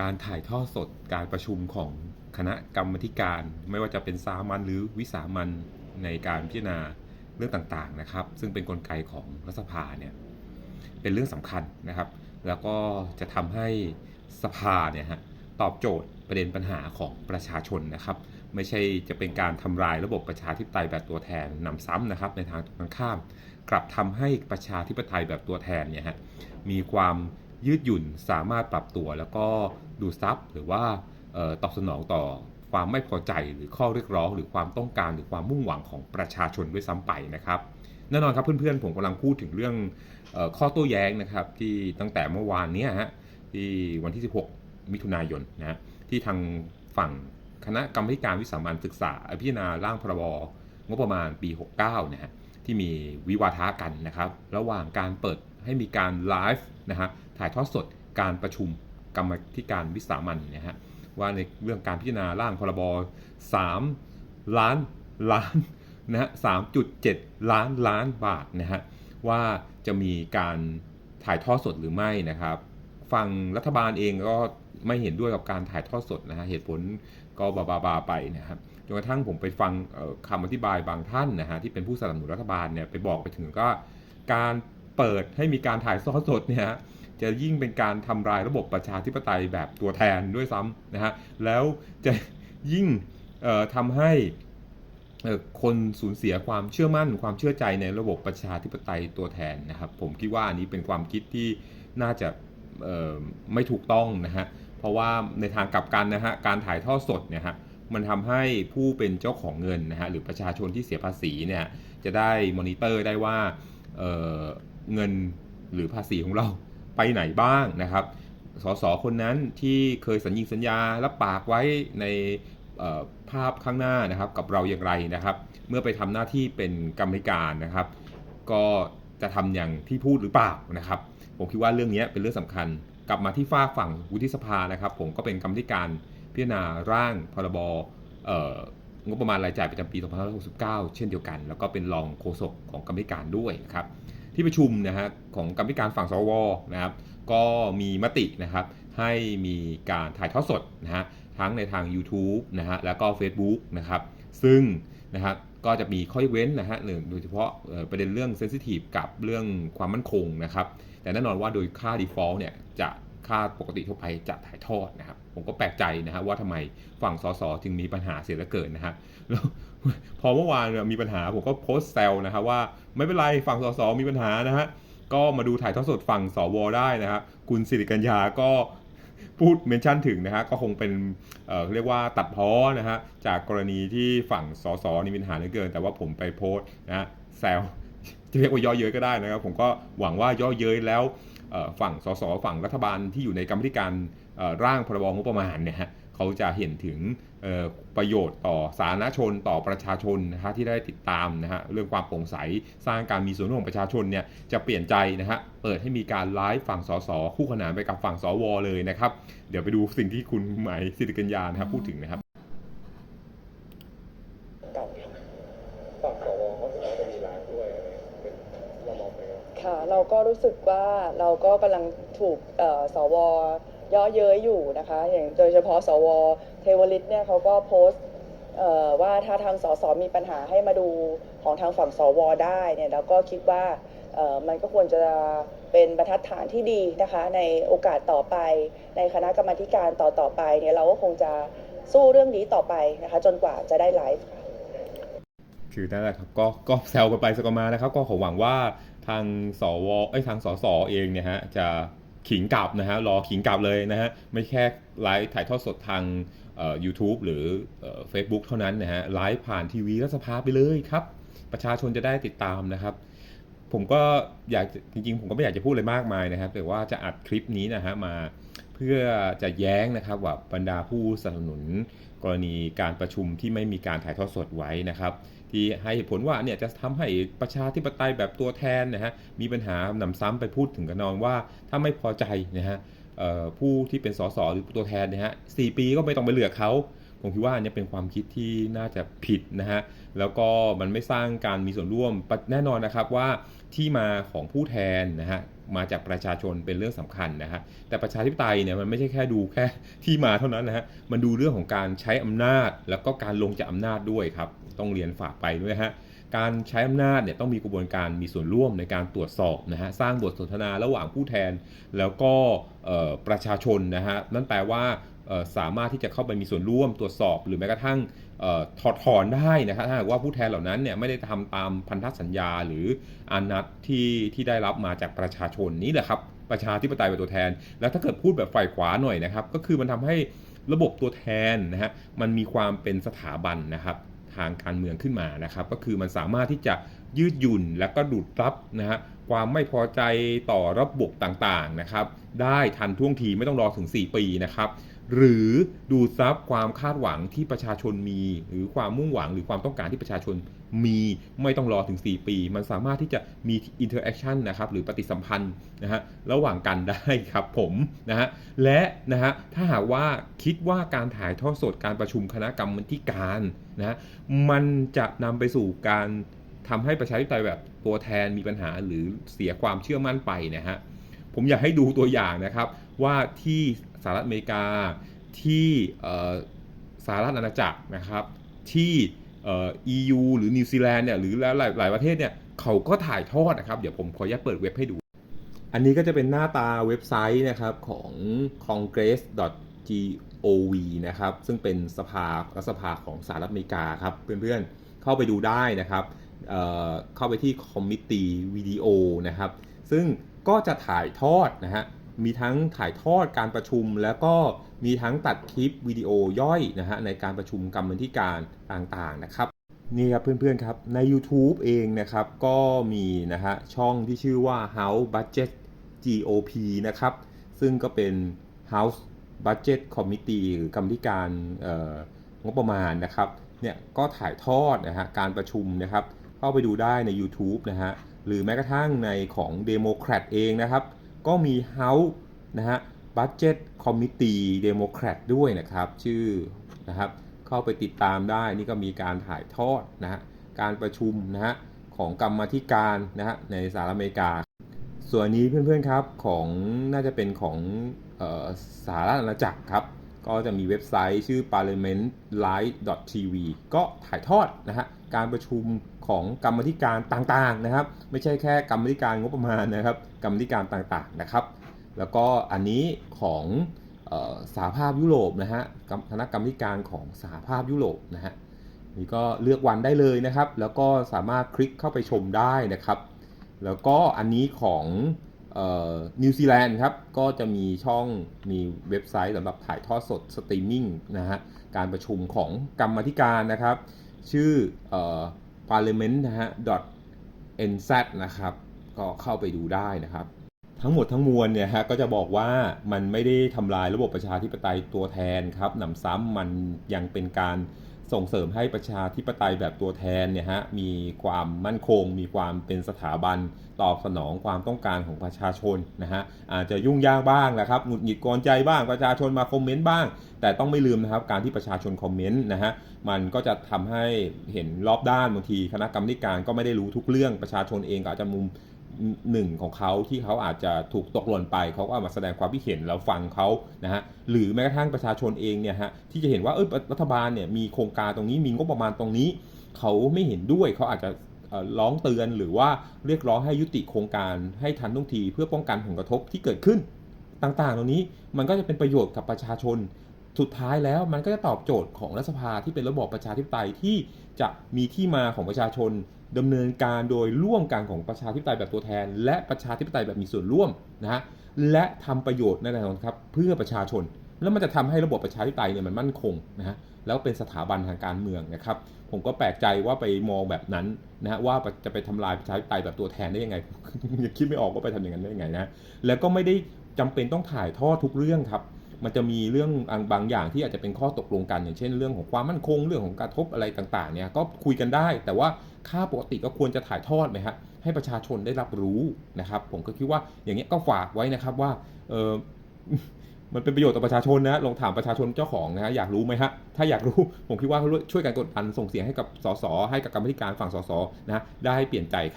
การถ่ายทอดสดการประชุมของคณะกรรมการ ไม่ว่าจะเป็นสามัญหรือวิสามัญในการพิจารณาเรื่องต่างๆนะครับ ซึ่งเป็นนกลไกของรัฐสภาเนี่ยเป็นเรื่องสำคัญนะครับ แล้วก็จะทำให้สภาเนี่ยฮะตอบโจทย์ประเด็นปัญหาของประชาชนนะครับ ไม่ใช่จะเป็นการทำลายระบบประชาธิปไตยแบบตัวแทนนำซ้ำนะครับ ในทางตรงกันข้าม กลับทำให้ประชาธิปไตยแบบตัวแทนเนี่ยฮะมีความ ยืดหยุ่นสามารถปรับตัว แล้วก็ดูซับหรือว่าออตอบสนองต่อความไม่พอใจหรือข้อเรียกร้อง หรือความต้องการหรือความมุ่งหวังของประชาชนด้วยซ้ำไปนะครับแน่นอนครับเพื่อนๆผมกำลังพูดถึงเรื่องออข้อโต้แย้งนะครับ ที่ตั้งแต่เมื่อวานนี้ฮะที่วันที่ 16 มิถุนายนนะที่ทางฝั่งคณะกรรมการวิสามัญศึกษา พิจารณาร่างพรบงบประมาณปี 69นะฮะที่มีวิวาทะกันนะครับ ระหว่างการเปิด ให้มีการไลฟ์นะฮะถ่ายทอดสดการประชุมกรรมธิการวิสามัญนะฮะว่าในเรื่องการพิจารณาร่างพรบ3ล้านล้านนะฮะ3.7ล้านล้านบาทนะฮะว่าจะมีการถ่ายทอดสดหรือไม่นะครับฝั่งรัฐบาลเองก็ไม่เห็นด้วยกับการถ่ายทอดสดนะฮะเหตุผลก็บาบาบาไปนะครับจนกระทั่งผมไปฟังเอ่อคำอธิบายบางท่านนะฮะที่เป็นผู้สนับสนุนรัฐบาลเนี่ยไปบอกไปถึงก็การ เปิดให้มีการถ่ายทอดสดเนี่ยจะยิ่งเป็นการทำลายระบบประชาธิปไตยแบบตัวแทนด้วยซ้ำนะฮะแล้วจะยิ่งทำให้คนสูญเสียความเชื่อมั่น ความเชื่อใจในระบบประชาธิปไตยตัวแทนนะครับ ผมคิดว่าอันนี้เป็นความคิดที่น่าจะไม่ถูกต้องนะฮะเพราะว่าในทางกลับกันนะฮะการถ่ายทอดสดเนี่ยฮะมันทำให้ผู้เป็นเจ้าของเงินนะฮะหรือประชาชนที่เสียภาษีเนี่ยจะได้มอนิเตอร์ได้ว่า เเงินหรือภาษีของเราไปไหนบ้างนะครับ สสคนนั้นที่เคยสัญญิงสัญญารับปากไว้ในภาพข้างหน้านะครับกับเราอย่างไรนะครับ เมื่อไปทำหน้าที่เป็นกรรมการนะครับ ก็จะทำอย่างที่พูดหรือเปล่านะครับ ผมคิดว่าเรื่องนี้เป็นเรื่องสำคัญ กลับมาที่ฝ้าฝั่งวุฒิสภานะครับ ผมก็เป็นกรรมธิการพิจารณาร่างพรบ งบประมาณรายจ่ายประจำปี 2569 เช่นเดียวกัน แล้วก็เป็นรองโฆษกของกรรมธิการด้วยนะครับที่ประชุมนะฮะของกรรมธิการฝั่งสวนะครับก็มีมตินะครับให้มีการถ่ายทอดสดนะฮะทั้งในทาง YouTube นะฮะแล้วก็ Facebook นะครับซึ่งนะฮะก็จะมีข้อยกเว้นนะฮะหนึ่งโดยเฉพาะประเด็นเรื่องเซนซิทีฟกับเรื่องความมั่นคงนะครับแต่แน่นอนว่าโดยค่า default เนี่ยจะ ค่าปกติทั่วไปจะถ่ายทอดนะครับ ผมก็แปลกใจนะฮะว่าทำไมฝั่งสสจึงมีปัญหาเสียเหลือเกินนะฮะแล้วพอเมื่อวานมีปัญหาผมก็โพสต์แซวนะครับว่าไม่เป็นไรฝั่งสสมีปัญหานะฮะก็มาดูถ่ายทอดสดฝั่งสวได้นะฮะคุณสิริกัญญาก็พูดเมนชั่นถึงนะฮะก็คงเป็นเอ่อเรียกว่าตัดพ้อนะฮะจากกรณีที่ฝั่งสสนี่มีปัญหาเหลือเกิน แต่ว่าผมไปโพสต์นะฮะแซวจะเรียกว่าย่อเย้ยก็ได้นะครับ ผมก็หวังว่าย่อเย้ยแล้ว ฝั่งสสฝั่งรัฐบาลที่อยู่ในกรรมธิการร่างพรบงบประมาณเนี่ยฮะเขาจะเห็นถึงประโยชน์ต่อสาธารณชนต่อประชาชนนะฮะที่ได้ติดตามนะฮะเรื่องความโปร่งใสสร้างการมีส่วนร่วมของประชาชนเนี่ยจะเปลี่ยนใจนะฮะเปิดให้มีการไลฟ์ฝั่งสสคู่ขนานไปกับฝั่งสวเลยนะครับ เดี๋ยวไปดูสิ่งที่คุณหมายสิริกัญญานะครับพูดถึงนะครับ เก่าเนี่ยฝั่งสวเขาถึงจะมีร้านด้วยอะไรเป็นเรามองไปว่า ค่ะ เราก็รู้สึกว่าเราก็กำลังถูกสวย่อเย้ยอยู่นะคะ อย่างโดยเฉพาะสวเทวลิตเนี่ยเขาก็โพสต์ว่าถ้าทางสสมีปัญหาให้มาดูของทางฝั่งสวได้เนี่ยเราก็คิดว่ามันก็ควรจะเป็นบรรทัดฐานที่ดีนะคะ ในโอกาสต่อไป ในคณะกรรมธิการต่อต่อไปเนี่ยเราก็คงจะสู้เรื่องนี้ต่อไปนะคะ จนกว่าจะได้ไลฟ์คือนั่นแหละครับก็ก็แซวกันไปสกมานะครับ ก็ขอหวังว่า ทางสวเอ้ทางสสเองเนี่ยฮะจะขิงกลับนะฮะรอขิงกลับเลยนะฮะไม่แค่ไลฟ์ถ่ายทอดสดทางเอ่อ YouTube หรือเอ่อ Facebook เท่านั้นนะฮะไลฟ์ผ่านทีวีรัฐสภาไปเลยครับ ประชาชนจะได้ติดตามนะครับ ผมก็อยากจะจริงๆ ผมก็ไม่อยากจะพูดอะไรมากมายนะครับ แต่ว่าจะอัดคลิปนี้นะฮะมาเพื่อจะแย้งนะครับว่าบรรดาผู้สนับสนุนกรณีการประชุมที่ไม่มีการถ่ายทอดสดไว้นะครับ ที่ให้เหตุผลว่าเนี่ยจะทำให้ประชาธิปไตยแบบตัวแทนนะฮะมีปัญหานำซ้ำไปพูดถึงกันนองว่าถ้าไม่พอใจนะฮะผู้ที่เป็นสสหรือตัวแทนนะฮะสี่ปีก็ไม่ต้องไปเลือกเขาผมคิดว่าอันนี้เป็นความคิดที่น่าจะผิดนะฮะ แล้วก็มันไม่สร้างการมีส่วนร่วม แน่นอนนะครับว่าที่มาของผู้แทนนะฮะ มาจากประชาชนเป็นเรื่องสำคัญนะฮะ แต่ประชาธิปไตยเนี่ยมันไม่ใช่แค่ดูแค่ที่มาเท่านั้นนะฮะ มันดูเรื่องของการใช้อำนาจ แล้วก็การลงจากอำนาจด้วยครับ ต้องเรียนฝากไปด้วยฮะการใช้อำนาจเนี่ยต้องมีกระบวนการมีส่วนร่วมในการตรวจสอบนะฮะสร้างบทสนทนาระหว่างผู้แทน แล้วก็ประชาชนนะฮะนั่นแปลว่าสามารถที่จะเข้าไปมีส่วนร่วมตรวจสอบ หรือแม้กระทั่งออถอดถอนได้นะครับถ้าหากว่าผู้แทนเหล่านั้นเนี่ยไม่ได้ทำตามพันธสัญญาหรืออานัดที่ที่ได้รับมาจากประชาชนนี่แหละครับประชาธิปไตยเป็นตัวแทน แล้วถ้าเกิดพูดแบบฝ่ายขวาหน่อยนะครับ ก็คือมันทำให้ระบบตัวแทนนะฮะมันมีความเป็นสถาบันนะครับ ทางการเมืองขึ้นมานะครับ ก็คือมันสามารถที่จะยืดหยุ่นและก็ดูดรับนะฮะความไม่พอใจต่อระบบต่างๆนะครับ ได้ทันท่วงทีไม่ต้องรอถึง 4 ปีนะครับ หรือดูดซับความคาดหวังที่ประชาชนมี หรือความมุ่งหวังหรือความต้องการที่ประชาชน มีไม่ต้องรอถึง 4 ปี มันสามารถที่จะมีอินเทอร์แอคชั่นนะครับหรือปฏิสัมพันธ์นะฮะระหว่างกันได้ครับผมนะฮะและนะฮะถ้าหากว่าคิดว่าการถ่ายทอดสดการประชุมคณะกรรมการนะฮะมันจะนำไปสู่การทำให้ประชาธิปไตยแบบตัวแทนมีปัญหาหรือเสียความเชื่อมั่นไปนะฮะ ผมอยากให้ดูตัวอย่างนะครับ ว่าที่สหรัฐอเมริกาที่สหรัฐอาณาจักรนะครับ ที่ เอ่อ EU หรือนิวซีแลนด์เนี่ยหรือหลายหลายประเทศเนี่ยเขาก็ถ่ายทอดนะครับ เดี๋ยวผมขออนุญาตเปิดเว็บให้ดู อันนี้ก็จะเป็นหน้าตาเว็บไซต์นะครับของ congress.gov นะครับ ซึ่งเป็นสภารัฐสภาของสหรัฐอเมริกาครับ เพื่อนๆเข้าไปดูได้นะครับเเข้าไปที่คอมมิตี้วิดีโอนะครับ ซึ่งก็จะถ่ายทอดนะฮะ มีทั้งถ่ายทอดการประชุม แล้วก็มีทั้งตัดคลิปวิดีโอย่อยนะฮะในการประชุมกรรมธิการต่างๆนะครับนี่ครับเพื่อนๆครับใน YouTube เองนะครับก็มีนะฮะช่องที่ชื่อว่า House Budget GOP นะครับซึ่งก็เป็น House Budget Committee หรือกรรมธิการงบประมาณนะครับเนี่ยก็ถ่ายทอดนะฮะการประชุมนะครับเข้าไปดูได้ใน YouTube นะฮะหรือแม้กระทั่งในของ Democrat เองนะครับ ก็มี House นะฮะ Budget Committee Democrat ด้วยนะครับ ชื่อนะครับเข้าไปติดตามได้นี่ก็มีการถ่ายทอดนะฮะการประชุมนะฮะของกรรมธิการนะฮะในสหรัฐอเมริกา ส่วนนี้เพื่อนๆครับของน่าจะเป็นของออสหรัฐอาณาจักรครับ ก็จะมีเว็บไซต์ชื่อ parliamentlive.tv ก็ถ่ายทอดนะฮะการประชุมของกรรมธิการต่างๆนะครับ ไม่ใช่แค่กรรมธิการงบประมาณนะครับ กรรมธิการต่างๆนะครับ แล้วก็อันนี้ของออสหภาพยุโรปนะฮะคณะกรรมการของสหภาพยุโรปนะฮะนี่ก็เลือกวันได้เลยนะครับ แล้วก็สามารถคลิกเข้าไปชมได้นะครับ แล้วก็อันนี้ของ นิวซีแลนด์ครับก็จะมีช่องมีเว็บไซต์สำหรับถ่ายทอดสดสตรีมมิ่งนะฮะการประชุมของกรรมธิการนะครับ ชื่ออ parliament นะฮะ nz นะครับก็เข้าไปดูได้นะครับ ทั้งหมดทั้งมวลเนี่ยฮะก็จะบอกว่ามันไม่ได้ทำลายระบบประชาธิปไตยตัวแทนครับหนำซ้ำมันยังเป็นการ ส่งเสริมให้ประชาธิปไตยแบบตัวแทนเนี่ยฮะมีความมั่นคง มีความเป็นสถาบันตอบสนองความต้องการของประชาชนนะฮะอาจจะยุ่งยากบ้างนะครับหงุดหงิดกวนใจบ้างประชาชนมาคอมเมนต์บ้าง แต่ต้องไม่ลืมนะครับการที่ประชาชนคอมเมนต์นะฮะมันก็จะทำให้เห็นรอบด้านบางทีคณะกรรมการก็ไม่ได้รู้ทุกเรื่องประชาชนเองก็อาจจะมุม หนึ่งของเขาที่เขาอาจจะถูกตกหล่นไป เขาก็ามาแสดงความคิดเห็นเราฟังเขานะฮะหรือแม้กระทั่งประชาชนเองเนี่ยฮะที่จะเห็นว่าเออรัฐบาลเนี่ยมีโครงการตรงนี้มีงบประมาณตรงนี้ เขาไม่เห็นด้วยเขาอาจจะร้องเตือนหรือว่าเรียกร้องให้ยุติโครงการให้ทันท่วงทีเพื่อป้องกันผลกระทบที่เกิดขึ้น ต่างๆ ตรงนี้มันก็จะเป็นประโยชน์กับประชาชนสุดท้ายแล้วมันก็จะตอบโจทย์ของรัฐสภาที่เป็นระบอบประชาธิปไตยที่จะมีที่มาของประชาชน ดำเนินการโดยร่วมกันของประชาธิปไตยแบบตัวแทน และประชาธิปไตยแบบมีส่วนร่วมนะฮะและทำประโยชน์แน่นอนครับเพื่อประชาชน แล้วมันจะทำให้ระบบประชาธิปไตยเนี่ยมันมั่นคงนะฮะแล้วเป็นสถาบันทางการเมืองนะครับ ผมก็แปลกใจว่าไปมองแบบนั้นนะฮะว่าจะไปทำลายประชาธิปไตยแบบตัวแทนได้ยังไงยังคิดไม่ออกว่าไปทำอย่างนั้นได้ยังไงนะแล้วก็ไม่ได้จำเป็นต้องถ่ายทอดทุกเรื่องครับ มันจะมีเรื่องบางอย่างที่อาจจะเป็นข้อตกลงกันอย่างเช่นเรื่องของความมั่นคงเรื่องของกระทบอะไรต่างๆเนี่ยก็คุยกันได้ แต่ว่าค่าปกติก็ควรจะถ่ายทอดไหมฮะให้ประชาชนได้รับรู้นะครับ ผมก็คิดว่าอย่างเงี้ยก็ฝากไว้นะครับว่าเออมันเป็นประโยชน์ต่อประชาชนนะลองถามประชาชนเจ้าของนะฮะอยากรู้ไหมฮะถ้าอยากรู้ผมคิดว่าช่วยกันกดดันส่งเสียงให้กับสสให้กับกรรมธิการฝั่งสสนะได้เปลี่ยนใจครับ